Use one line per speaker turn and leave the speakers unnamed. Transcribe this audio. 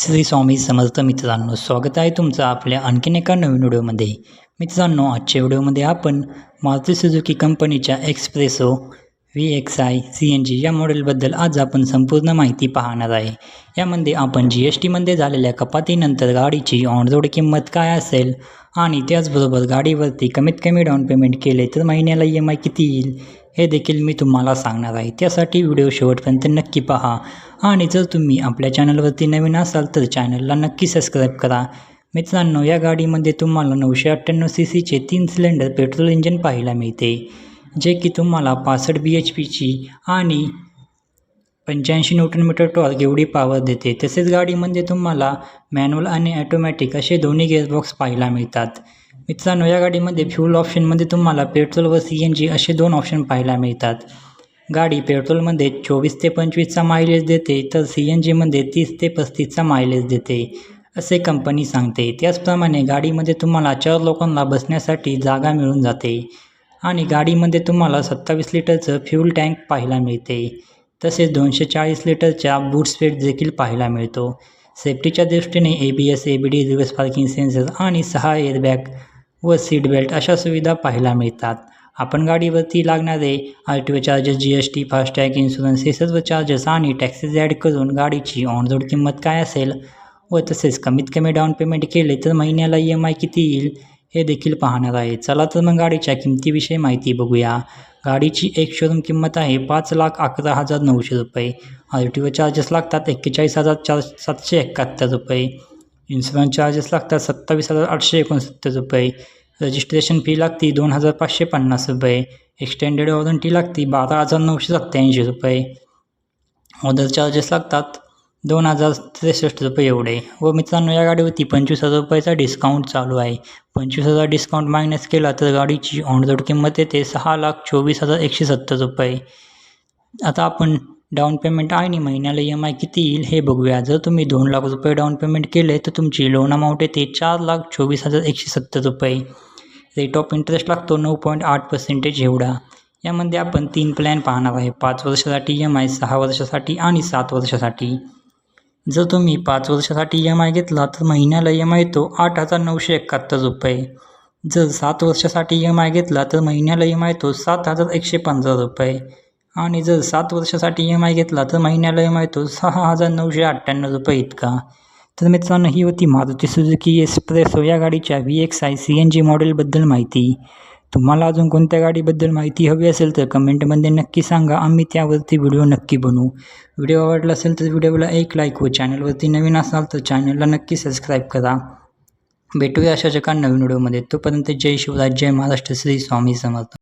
श्री स्वामी समर्थ मित्रांनो स्वागत आहे तुमचं आपल्या आणखीन एका नवीन व्हिडिओमध्ये. मित्रांनो आजच्या व्हिडिओमध्ये आपण मारुती सुझुकी कंपनीच्या Spresso V X I C N G या मॉडेलबद्दल आज आपण संपूर्ण माहिती पाहणार आहे. यामध्ये आपण जी एस टीमध्ये झालेल्या कपातीनंतर गाडीची ऑनरोड किंमत काय असेल आणि त्याचबरोबर गाडीवरती कमीत कमी डाऊन पेमेंट केले तर महिन्याला ई एम आय किती येईल हे देखील मी तुम्हाला सांगणार आहे. त्यासाठी व्हिडिओ शेवटपर्यंत नक्की पहा आणि जर तुम्ही आपल्या चॅनलवरती नवीन असाल तर चॅनलला नक्की सबस्क्राईब करा. मित्रांनो या गाडीमध्ये तुम्हाला नऊशे अठ्ठ्याण्णव सी सीचे तीन सिलेंडर पेट्रोल इंजिन पाहायला मिळते. जे की तुम्हाला पासष्ट बी एच पीची आणि पंच्याऐंशी न्यूटन मीटर टॉर्क एवढी पॉवर देते. तसेच गाडीमध्ये तुम्हाला मॅन्युअल आणि ॲटोमॅटिक असे दोन्ही गेअरबॉक्स पाहायला मिळतात. मित्रांनो या गाडीमध्ये फ्यूल ऑप्शनमध्ये तुम्हाला पेट्रोल व सी एन जी असे दोन ऑप्शन पाहायला मिळतात. गाडी पेट्रोलमध्ये चोवीस ते पंचवीसचा मायलेज देते तर सी एन जीमध्ये तीस ते पस्तीसचा मायलेज देते असे कंपनी सांगते. त्याचप्रमाणे गाडीमध्ये तुम्हाला चार लोकांना बसण्यासाठी जागा मिळून जाते. आणि गाडीमध्ये तुम्हाला सत्तावीस लिटरचं फ्यूल टँक पाहायला मिळते. तसेच दोनशे चाळीस लिटरच्या बूट स्पीड देखील पाहायला मिळतो. सेफ्टीच्या दृष्टीने A B S A B D reverse parking sensor आणि सहा एअरबॅग व सीट बेल्ट अशा सुविधा पाहायला मिळतात. आपण गाडीवरती लागणारे R T O charges G S T FASTag insurance हे सर्व चार्जेस आणि टॅक्सेस ॲड करून गाडीची ऑन रोड किंमत काय असेल व तसेच कमीत कमी डाऊन पेमेंट केले तर महिन्याला ई एम आय किती येईल हे देखील पाहणार आहे. चला तर मग गाडीच्या किमतीविषयी माहिती बघूया. गाडीची एक शोरूम किंमत आहे पाच लाख अकरा हजार नऊशे रुपये. आर टी ओ चार्जेस लागतात एक्केचाळीस हजार चार सातशे एकाहत्तर रुपये. इन्शुरन्स चार्जेस लागतात सत्तावीस हजार आठशे एकोणसत्तर रुपये. रजिस्ट्रेशन फी लागती दोन हजार पाचशे पन्नास रुपये. एक्सटेंडेड वॉरंटी लागती बारा हजार नऊशे सत्त्याऐंशी रुपये. ऑदर चार्जेस लागतात दोन हजार त्रेसष्ट रुपये एवढे. व मित्रांनो या गाडीवरती पंचवीस हजार रुपयाचा डिस्काउंट चालू आहे. पंचवीस हजार डिस्काउंट मायनस केला तर गाडीची ऑनरोड किंमत येते सहा लाख चोवीस हजार एकशे सत्तर रुपये. आता आपण डाऊन पेमेंट आणि महिन्याला ई एम आय किती येईल हे बघूया. जर तुम्ही दोन लाख रुपये डाऊन पेमेंट केले तर तुमची लोन अमाऊंट येते चार लाख चोवीस हजार एकशे सत्तर रुपये. रेट ऑफ इंटरेस्ट लागतो नऊ पॉईंट आठ पर्सेंटेज एवढा. यामध्ये आपण तीन प्लॅन पाहणार आहे. पाच वर्षासाठी ई एम आय सहा वर्षासाठी आणि सात वर्षासाठी. जर तुम्ही पाच वर्षासाठी ई एम आय घेतला तर महिन्याला ई एम आय येतो आठ हजार नऊशे एकाहत्तर रुपये. जर सात वर्षासाठी ई एम आय घेतला तर महिन्याला ई एम आय येतो सात हजार एकशे पंधरा रुपये. आणि जर सात वर्षासाठी ई एम आय घेतला तर महिन्याला ई एम आय येतो सहा हजार नऊशे अठ्ठ्याण्णव रुपये इतका. तर मित्रांनो ही होती मारुती सुझुकी एक्सप्रेसो या गाडीच्या V X I C N G मॉडेलबद्दल माहिती. तुम्हाला अजून कोणत्या गाडीबद्दल माहिती हवी असेल तर कमेंटमध्ये नक्की सांगा. आम्ही त्यावरती व्हिडिओ नक्की बनवू. व्हिडिओ आवडला असेल तर व्हिडिओला एक लाईक व चॅनलवरती नवीन असाल तर चॅनलला नक्की सबस्क्राईब करा. भेटूया अशा एका नवीन व्हिडिओमध्ये. तोपर्यंत जय शिवराज जय महाराष्ट्र श्री स्वामी समर्थ.